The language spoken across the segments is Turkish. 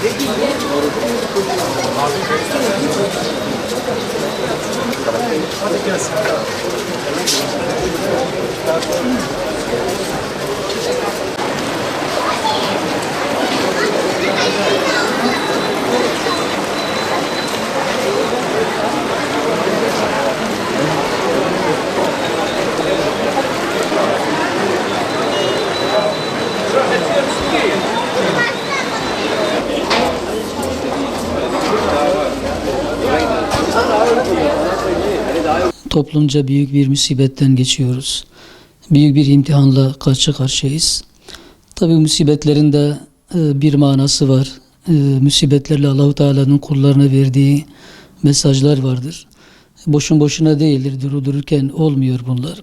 다 Toplumca büyük bir musibetten geçiyoruz. Büyük bir imtihanla karşı karşıyayız. Tabi musibetlerin de e, bir manası var. E, Musibetlerle Allahu Teala'nın kullarına verdiği mesajlar vardır. Boşun boşuna değildir. Duru dururken olmuyor bunlar.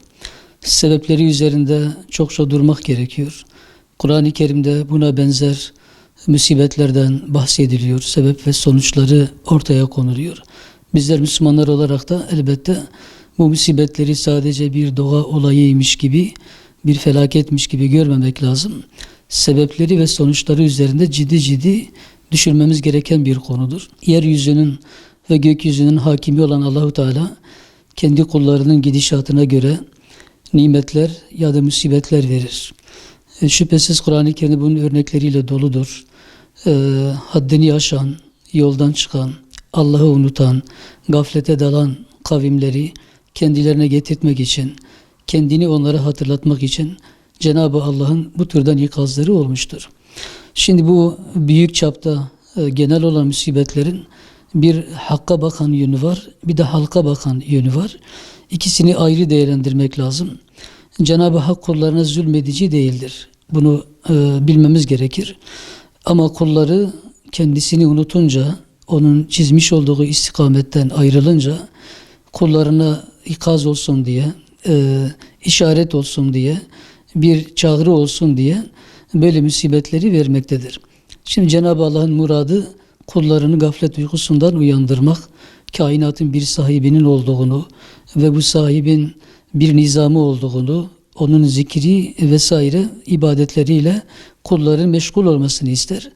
Sebepleri üzerinde çokça durmak gerekiyor. Kur'an-ı Kerim'de buna benzer musibetlerden bahsediliyor. Sebep ve sonuçları ortaya konuluyor. Bizler Müslümanlar olarak da elbette bu musibetleri sadece bir doğa olayıymış gibi, bir felaketmiş gibi görmemek lazım. Sebepleri ve sonuçları üzerinde ciddi ciddi düşünmemiz gereken bir konudur. Yeryüzünün ve gökyüzünün hakimi olan Allahu Teala kendi kullarının gidişatına göre nimetler ya da musibetler verir. E, şüphesiz Kur'an-ı Kerim bunun örnekleriyle doludur. E, haddini aşan, yoldan çıkan, Allah'ı unutan, gaflete dalan kavimleri kendilerine getirtmek için, kendini onlara hatırlatmak için Cenab-ı Allah'ın bu türden ikazları olmuştur. Şimdi bu büyük çapta e, genel olan musibetlerin bir hakka bakan yönü var, bir de halka bakan yönü var. İkisini ayrı değerlendirmek lazım. Cenab-ı Hak kullarına zulmedici değildir. Bunu e, bilmemiz gerekir. Ama kulları kendisini unutunca, onun çizmiş olduğu istikametten ayrılınca kullarına ikaz olsun diye, e, işaret olsun diye, bir çağrı olsun diye böyle musibetleri vermektedir. Şimdi Cenab-ı Allah'ın muradı kullarını gaflet uykusundan uyandırmak, kainatın bir sahibinin olduğunu ve bu sahibin bir nizamı olduğunu, onun zikri vesaire ibadetleriyle kulların meşgul olmasını ister.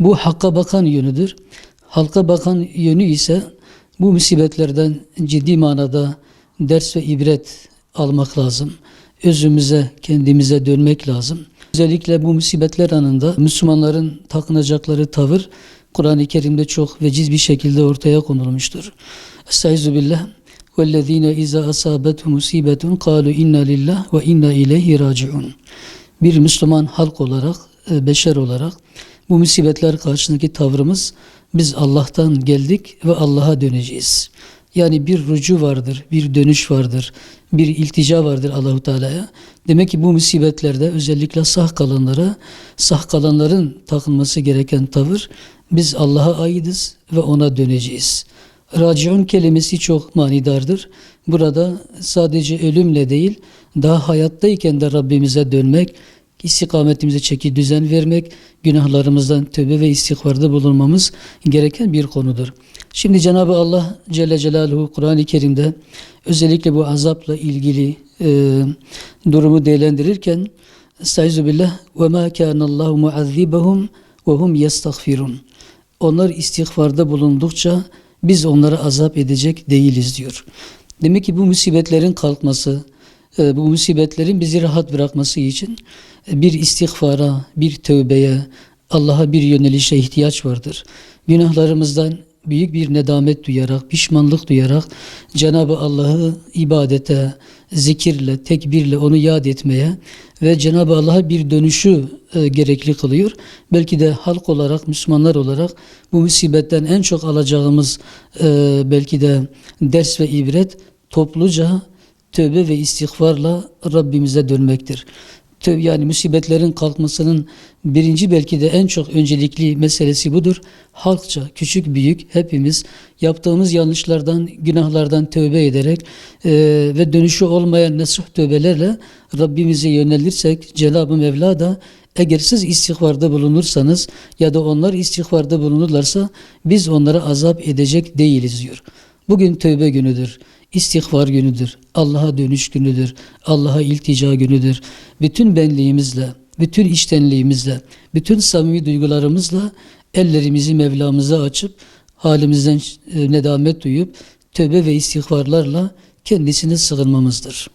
Bu hakka bakan yönüdür. Halka bakan yönü ise bu musibetlerden ciddi manada ders ve ibret almak lazım. Özümüze, kendimize dönmek lazım. Özellikle bu musibetler anında Müslümanların takınacakları tavır Kur'an-ı Kerim'de çok veciz bir şekilde ortaya konulmuştur. Estaizu billah. وَالَّذ۪ينَ اِذَا أَصَابَتْهُ مُسِيبَةٌ قَالُوا اِنَّا لِلّٰهِ وَاِنَّا اِلَيْهِ رَاجِعُونَ Bir Müslüman halk olarak, e, beşer olarak bu musibetler karşısındaki tavrımız biz Allah'tan geldik ve Allah'a döneceğiz. Yani bir rucu vardır, bir dönüş vardır, bir iltica vardır Allahu Teala'ya. Demek ki bu musibetlerde özellikle sah kalanlara, sah kalanların takılması gereken tavır biz Allah'a aitiz ve ona döneceğiz. Raciun kelimesi çok manidardır. Burada sadece ölümle değil, daha hayattayken de Rabbimize dönmek, istikametimize çeki düzen vermek, günahlarımızdan tövbe ve istiğfarda bulunmamız gereken bir konudur. Şimdi Cenab-ı Allah Celle Celaluhu Kur'an-ı Kerim'de özellikle bu azapla ilgili e, durumu değerlendirirken Estaizu billah ve ma kana Allahu muazzibahum ve hum yestagfirun. Onlar istiğfarda bulundukça biz onlara azap edecek değiliz diyor. Demek ki bu musibetlerin kalkması, bu musibetlerin bizi rahat bırakması için e, bir istiğfara, bir tövbeye, Allah'a bir yönelişe ihtiyaç vardır. Günahlarımızdan büyük bir nedamet duyarak, pişmanlık duyarak Cenab-ı Allah'ı ibadete, zikirle, tekbirle onu yad etmeye ve Cenab-ı Allah'a bir dönüşü e, gerekli kılıyor. Belki de halk olarak, Müslümanlar olarak bu musibetten en çok alacağımız e, belki de ders ve ibret topluca tövbe ve istiğfarla Rabbimize dönmektir. Tövbe yani musibetlerin kalkmasının birinci belki de en çok öncelikli meselesi budur. Halkça, küçük büyük hepimiz yaptığımız yanlışlardan, günahlardan tövbe ederek e, ve dönüşü olmayan nesuh tövbelerle Rabbimize yönelirsek Cenab-ı Mevla da eğer siz istiğfarda bulunursanız ya da onlar istiğfarda bulunurlarsa biz onlara azap edecek değiliz diyor. Bugün tövbe günüdür istiğfar günüdür. Allah'a dönüş günüdür. Allah'a iltica günüdür. Bütün benliğimizle, bütün içtenliğimizle, bütün samimi duygularımızla ellerimizi Mevlamıza açıp halimizden e, nedamet duyup tövbe ve istiğfarlarla kendisine sığınmamızdır.